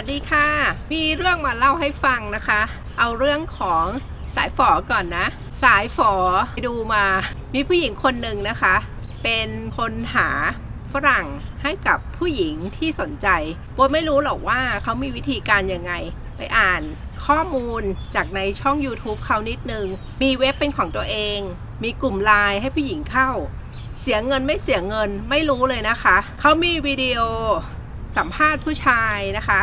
วัสดีค่ะ มีเรื่องมาเล่าให้ฟังนะคะ เอาเรื่องของสายฝอก่อนนะ สายฝอไปดูมา มีผู้หญิงคนหนึ่งนะคะ เป็นคนหาฝรั่งให้กับผู้หญิงที่สนใจโบไม่รู้หรอกว่าเขามีวิธีการยังไง ไปอ่านข้อมูลจากในช่อง YouTube เขานิดนึง มีเว็บเป็นของตัวเอง มีกลุ่มไลน์ให้ผู้หญิงเข้า เสียเงินไม่เสียเงินไม่รู้เลยนะคะ เขามีวิดีโอสัมภาษณ์ผู้ชายนะคะ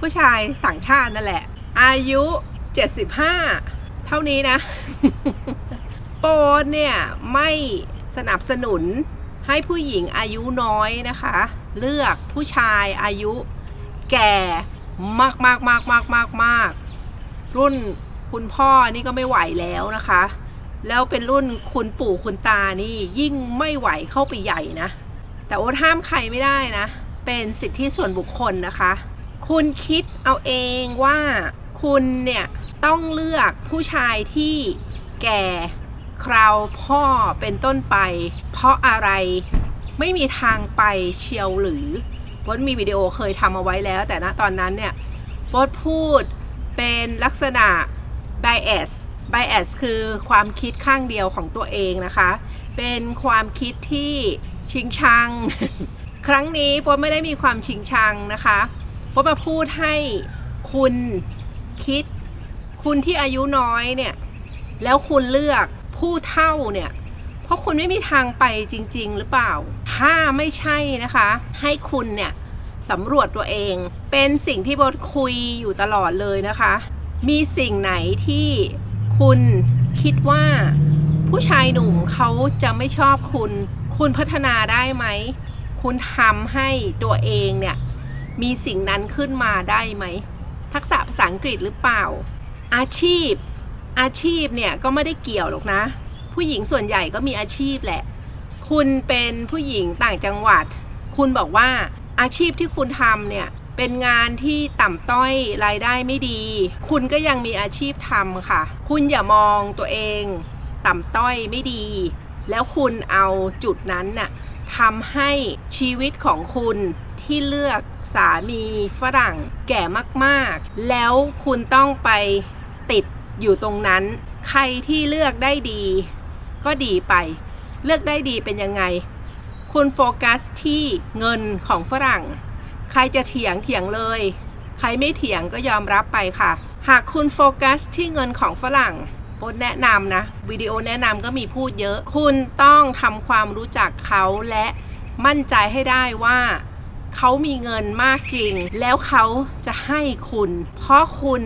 ผู้ชายต่างชาตินั่นแหละ อายุ 75 เท่านี้นะ โปนเนี่ย ไม่สนับสนุนให้ผู้หญิงอายุน้อยนะคะ เลือกผู้ชายอายุแก่มากมากมากมากมากมากรุ่นคุณพ่อนี่ก็ไม่ไหวแล้วนะคะ แล้วเป็นรุ่นคุณปู่คุณตานี่ยิ่งไม่ไหวเข้าไปใหญ่นะ แต่โอ๊ตห้ามใครไม่ได้นะ เป็นสิทธิส่วนบุคคลนะคะ คุณคิดเอาเองว่าคุณเนี่ยต้องเลือกผู้ชายที่แก่คราวพ่อเป็นต้นไป เพราะอะไรไม่มีทางไปเชียวหรือโบทมีวิดีโอเคยทำเอาไว้แล้ว แต่ณตอนนั้นเนี่ยโบทพูดเป็นลักษณะ bias bias คือความคิดข้างเดียวของตัวเองนะคะ เป็นความคิดที่ชิงชัง ครั้งนี้โบทไม่ได้มีความชิงชังนะคะ โบทมาพูดให้คุณคิด คุณที่อายุน้อยเนี่ย แล้วคุณเลือกผู้เท่าเนี่ย เพราะคุณไม่มีทางไปจริง ๆ หรือเปล่า ถ้าไม่ใช่นะคะ ให้คุณเนี่ยสำรวจตัวเอง เป็นสิ่งที่บทคุยอยู่ตลอดเลยนะคะ มีสิ่งไหนที่คุณคิดว่าผู้ชายหนุ่มเขาจะไม่ชอบคุณ คุณพัฒนาได้ไหม คุณทำให้ตัวเองเนี่ย มีสิ่งนั้นขึ้นมาได้ไหม ทักษะภาษาอังกฤษหรือเปล่า อาชีพ อาชีพเนี่ยก็ไม่ได้เกี่ยวหรอกนะ ผู้หญิงส่วนใหญ่ก็มีอาชีพแหละ คุณเป็นผู้หญิงต่างจังหวัด คุณบอกว่าอาชีพที่คุณทำเนี่ยเป็นงานที่ต่ำต้อยรายได้ไม่ดี คุณก็ยังมีอาชีพทำค่ะ คุณอย่ามองตัวเอง ต่ำต้อยไม่ดี แล้วคุณเอาจุดนั้นน่ะทำให้ชีวิตของคุณ ที่เลือกสามีฝรั่งแก่มากๆ แล้วคุณต้องไปติดอยู่ตรงนั้น ใครที่เลือกได้ดี ก็ดีไป เลือกได้ดีเป็นยังไง คุณโฟกัสที่เงินของฝรั่ง ใครจะเถียงเถียงเลย ใครไม่เถียงก็ยอมรับไปค่ะ หากคุณโฟกัสที่เงินของฝรั่งโบทแนะนำนะวิดีโอแนะนำก็มีพูดเยอะ คุณต้องทำความรู้จักเขาและมั่นใจให้ได้ว่า เขามีเงินมากจริง แล้วเขาจะให้คุณ เพราะคุณ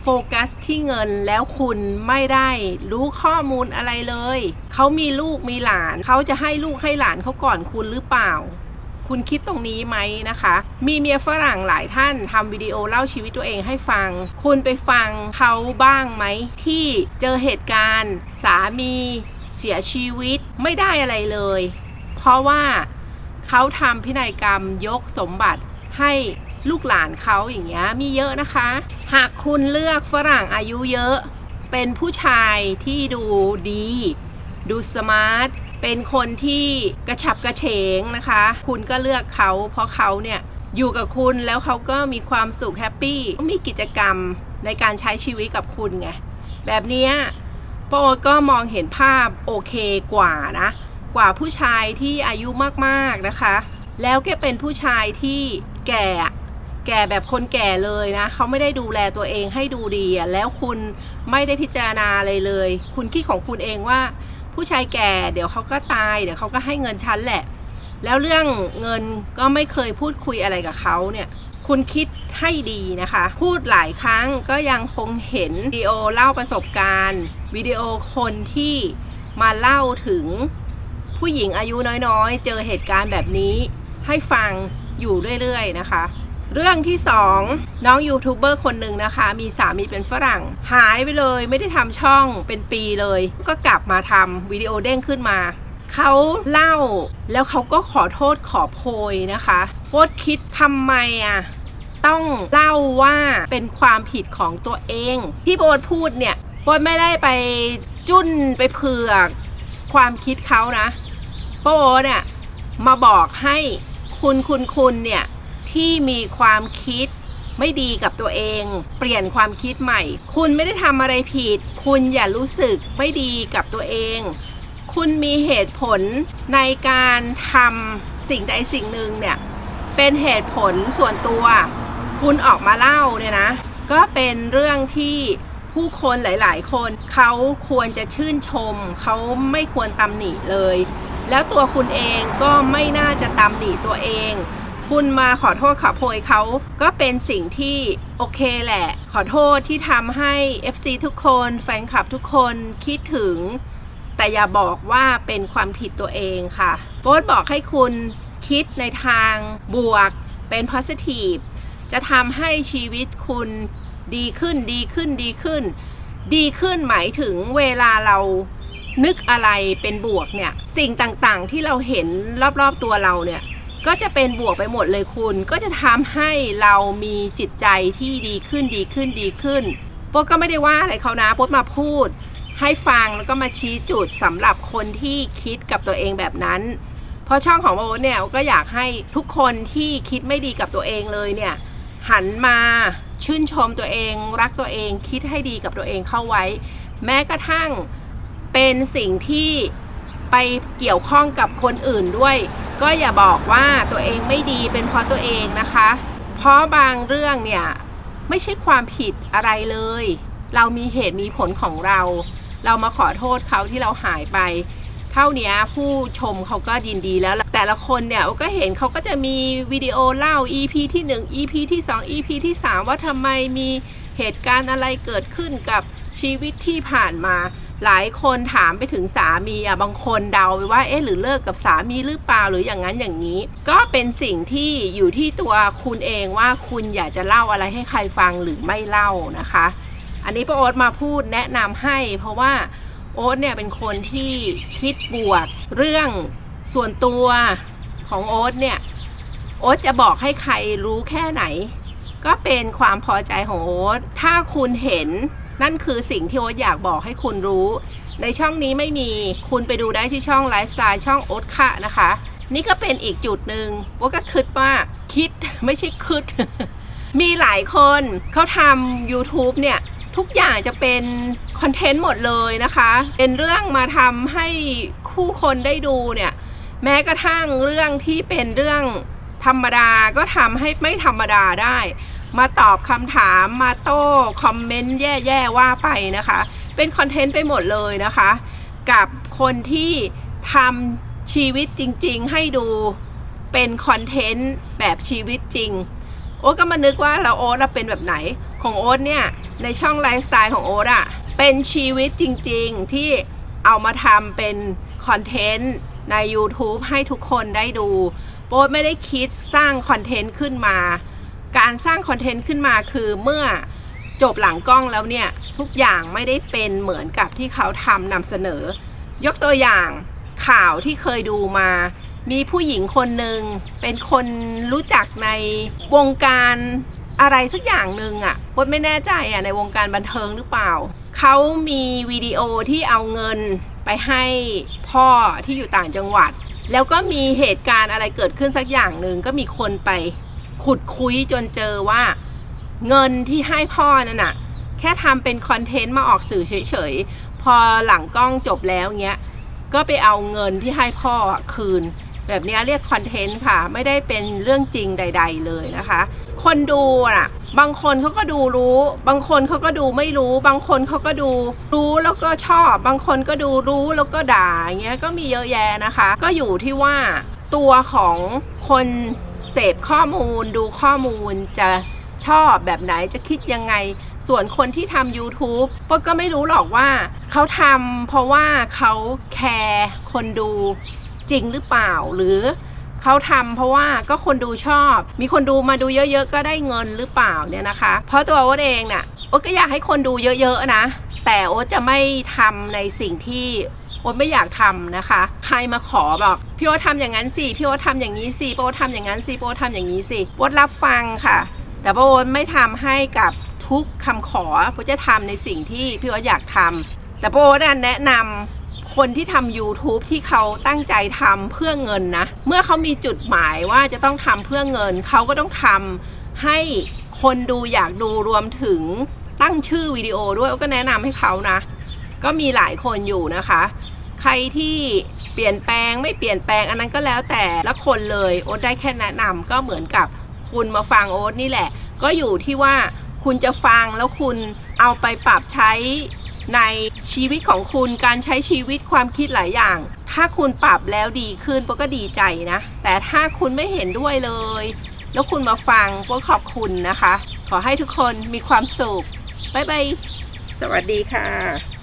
โฟกัสที่เงินแล้วคุณไม่ได้รู้ข้อมูลอะไรเลย เขามีลูกมีหลาน เขาจะให้ลูกให้หลานเขาก่อนคุณหรือเปล่า คุณคิดตรงนี้ไหมนะคะ มีเมียฝรั่งหลายท่านทำวิดีโอเล่าชีวิตตัวเองให้ฟัง คุณไปฟังเขาบ้างไหม ที่เจอเหตุการณ์ สามี เสียชีวิตไม่ได้อะไรเลย เพราะว่า เขาทำพินัยกรรมยกสมบัติให้ลูกหลานเขาอย่างเงี้ยมีเยอะนะคะ หากคุณเลือกฝรั่งอายุเยอะ เป็นผู้ชายที่ดูดี ดูสมาร์ทเป็นคนที่กระฉับกระเฉงนะคะ คุณก็เลือกเขาเพราะเขาเนี่ยอยู่กับคุณแล้วเขาก็มีความสุขแฮปปี้มีกิจกรรมในการใช้ชีวิตกับคุณไงแบบนี้โปก็มองเห็นภาพโอเคกว่านะ กว่าผู้ชายที่อายุมากๆนะคะ แล้วก็เป็นผู้ชายที่แก่แก่แบบคนแก่เลยนะเขาไม่ได้ดูแลตัวเองให้ดูดีอะแล้วคุณไม่ได้พิจารณาอะไรเลย คุณคิดของคุณเองว่า ผู้ชายแก่เดี๋ยวเขาก็ตายเดี๋ยวเขาก็ให้เงินฉันแหละ แล้วเรื่องเงินก็ไม่เคยพูดคุยอะไรกับเขาเนี่ยคุณคิดให้ดีนะคะ พูดหลายครั้งก็ยังคงเห็นวิดีโอเล่าประสบการณ์วิดีโอคนที่มาเล่าถึง ผู้หญิงอายุน้อยๆ เจอเหตุการณ์แบบนี้ ให้ฟังอยู่เรื่อยๆนะคะ เรื่องที่สองน้องยูทูบเบอร์คนหนึ่งนะคะ มีสามีเป็นฝรั่ง หายไปเลยไม่ได้ทำช่องเป็นปีเลย ก็กลับมาทำวิดีโอเด้งขึ้นมาเขาเล่าแล้วเขาก็ขอโทษขอโพยนะคะโพสคิดทำไมอะต้องเล่าว่าเป็นความผิดของตัวเอง ที่โบทพูดเนี่ยโบทไม่ได้ไปจุ้นไปเผือกความคิดเขานะ โบทเนี่ยมาบอกให้คุณคุณคุณเนี่ยที่มีความคิดไม่ดีกับตัวเอง เปลี่ยนความคิดใหม่ คุณไม่ได้ทำอะไรผิด คุณอย่ารู้สึกไม่ดีกับตัวเอง คุณมีเหตุผลในการทำสิ่งใดสิ่งหนึ่งเนี่ยเป็นเหตุผลส่วนตัว คุณออกมาเล่าเนี่ยนะ ก็เป็นเรื่องที่ผู้คนหลาย ๆ คนเขาควรจะชื่นชม เขาไม่ควรตำหนิเลย แล้วตัวคุณเองก็ไม่น่าจะตำหนิตัวเอง คุณมาขอโทษขอโพยเขาก็เป็นสิ่งที่โอเคแหละ ขอโทษที่ทำให้ FC ทุกคน แฟนคลับทุกคนคิดถึง แต่อย่าบอกว่าเป็นความผิดตัวเองค่ะโบ๊ทบอกให้คุณคิดในทางบวกเป็น positive จะทำให้ชีวิตคุณดีขึ้นดีขึ้นดีขึ้น ดีขึ้นหมายถึงเวลาเรา นึกอะไรเป็นบวกเนี่ยสิ่งต่างๆที่เราเห็นรอบๆตัวเราเนี่ยก็จะเป็นบวกไปหมดเลยคุณ ก็จะทำให้เรามีจิตใจที่ดีขึ้นดีขึ้นดีขึ้นโป๊ก็ไม่ได้ว่าอะไรเขานะโป๊มาพูด ให้ฟังแล้วก็มาชี้จุดสำหรับคนที่คิดกับตัวเองแบบนั้น เพราะช่องของโบ๊เนี่ยก็อยากให้ทุกคนที่คิดไม่ดีกับตัวเองเลยเนี่ยหันมาชื่นชมตัวเอง รักตัวเองคิดให้ดีกับตัวเองเข้าไว้ แม้กระทั่ง เป็นสิ่งที่ไปเกี่ยวข้องกับคนอื่นด้วย ก็อย่าบอกว่าตัวเองไม่ดีเป็นเพราะตัวเองนะคะ เพราะบางเรื่องเนี่ยไม่ใช่ความผิดอะไรเลย เรามีเหตุมีผลของเรา เรามาขอโทษเขาที่เราหายไป เท่านี้ผู้ชมเขาก็ยินดีแล้ว แต่ละคนเนี่ยก็เห็นเขาก็จะมีวิดีโอเล่า EP ที่ 1 EP ที่ 2 EP ที่ 3 ว่าทำไมมีเหตุการณ์อะไรเกิดขึ้นกับชีวิตที่ผ่านมา หลายคนถามไปถึงสามีอะบางคนเดาไปว่าเอ๊ะหรือเลิกกับสามีหรือเปล่าหรืออย่างนั้นอย่างนี้ ก็เป็นสิ่งที่อยู่ที่ตัวคุณเองว่าคุณอยากจะเล่าอะไรให้ใครฟังหรือไม่เล่านะคะ อันนี้ป้าโอ๊ตมาพูดแนะนำให้ เพราะว่าโอ๊ตเนี่ยเป็นคนที่คิดบวกเรื่องส่วนตัวของโอ๊ตเนี่ยโอ๊ตจะบอกให้ใครรู้แค่ไหน ก็เป็นความพอใจของโอ๊ตถ้าคุณเห็น นั่นคือสิ่งที่โอ๊ตอยากบอกให้คุณรู้ ในช่องนี้ไม่มีคุณไปดูได้ที่ช่องไลฟ์สไตล์ช่องโอ๊ตค่ะนะคะ นี่ก็เป็นอีกจุดหนึ่งโอ๊ตก็คิดว่าคิดไม่ใช่คิด มีหลายคนเขาทำ YouTube เนี่ยทุกอย่างจะเป็นคอนเทนต์หมดเลยนะคะ เป็นเรื่องมาทำให้คู่คนได้ดูเนี่ย แม้กระทั่งเรื่องที่เป็นเรื่องธรรมดาก็ทำให้ไม่ธรรมดาได้ มาตอบคำถามมาโต้คอมเมนต์แย่ๆว่าไปนะคะ เป็นคอนเทนต์ไปหมดเลยนะคะ กับคนที่ทำชีวิตจริงๆ ให้ดูเป็นคอนเทนต์แบบชีวิตจริง โอ๊ตก็มานึกว่าเราโอ๊ตเราเป็นแบบไหนของโอ๊ตเนี่ยในช่องไลฟ์สไตล์ของโอ๊ตอะเป็นชีวิตจริงๆที่เอามาทำเป็นคอนเทนต์ใน YouTube ให้ทุกคนได้ดูโอ๊ตไม่ได้คิดสร้างคอนเทนต์ขึ้นมา การสร้างคอนเทนต์ขึ้นมาคือเมื่อจบหลังกล้องแล้วเนี่ย ทุกอย่างไม่ได้เป็นเหมือนกับที่เขาทำนำเสนอ ยกตัวอย่างข่าวที่เคยดูมา มีผู้หญิงคนหนึ่งเป็นคนรู้จักในวงการอะไรสักอย่างหนึ่งอะ่ะปดไม่แน่ใจอะ่ะในวงการบันเทิงหรือเปล่า เขามีวิดีโอที่เอาเงินไปให้พ่อที่อยู่ต่างจังหวัด แล้วก็มีเหตุการณ์อะไรเกิดขึ้นสักอย่างหนึ่งก็มีคนไป ขุดคุยจนเจอว่าเงินที่ให้พ่อนั่นน่ะ แค่ทำเป็นคอนเทนต์มาออกสื่อเฉยๆ พอหลังกล้องจบแล้วเงี้ย ก็ไปเอาเงินที่ให้พ่อคืน แบบนี้เรียกคอนเทนต์ค่ะ ไม่ได้เป็นเรื่องจริงใด ๆ เลยนะคะ คนดูน่ะ บางคนเขาก็ดูรู้ บางคนเขาก็ดูไม่รู้ บางคนเขาก็ดูรู้แล้วก็ชอบ บางคนก็ดูรู้แล้วก็ด่าเงี้ยก็มีเยอะแยะนะคะ ก็อยู่ที่ว่า ตัวของคนเสพข้อมูลดูข้อมูลจะชอบแบบไหนจะคิดยังไง ส่วนคนที่ทำ YouTube ปก็ไม่รู้หรอกว่าเขาทำเพราะว่าเขาแคร์คนดูจริงหรือเปล่าหรือเขาทำเพราะว่าก็คนดูชอบ มีคนดูมาดูเยอะๆ ก็ได้เงินหรือเปล่าเนี่ยนะคะ เพราะตัวโอ๊ตเองน่ะโอ๊ตก็อยากให้คนดูเยอะๆนะ แต่โอ๊ตจะไม่ทำในสิ่งที่ โอ๊ตไม่อยากทำนะคะ ใครมาขอบอกพี่โอ๊ตทำอย่างนั้นสิพี่โอ๊ตทำอย่างนี้สิโอ๊ตทำอย่างนั้นสิโอ๊ตทำอย่างนี้สิโอ๊ตรับฟังค่ะ แต่โอ๊ตไม่ทำให้กับทุกคำขอโอ๊ตจะทำในสิ่งที่พี่โอ๊ตอยากทำแต่โอ๊ตแนะนำคนที่ทำ YouTube ที่เขาตั้งใจทำเพื่อเงินนะ เมื่อเขามีจุดหมายว่าจะต้องทำเพื่อเงิน เขาก็ต้องทำให้คนดูอยากดูรวมถึงตั้งชื่อวิดีโอด้วยก็แนะนำให้เขานะ ก็มีหลายคนอยู่นะคะ ใครที่เปลี่ยนแปลงไม่เปลี่ยนแปลงอันนั้นก็แล้วแต่ละคนเลยโอ๊ตได้แค่แนะนำก็เหมือนกับคุณมาฟังโอ๊ตนี่แหละ ก็อยู่ที่ว่าคุณจะฟังแล้วคุณเอาไปปรับใช้ในชีวิตของคุณการใช้ชีวิตความคิดหลายอย่าง ถ้าคุณปรับแล้วดีขึ้นโป๊ก็ดีใจนะ แต่ถ้าคุณไม่เห็นด้วยเลย แล้วคุณมาฟังโปขอบคุณนะคะ ขอให้ทุกคนมีความสุข บ๊ายบาย สวัสดีค่ะ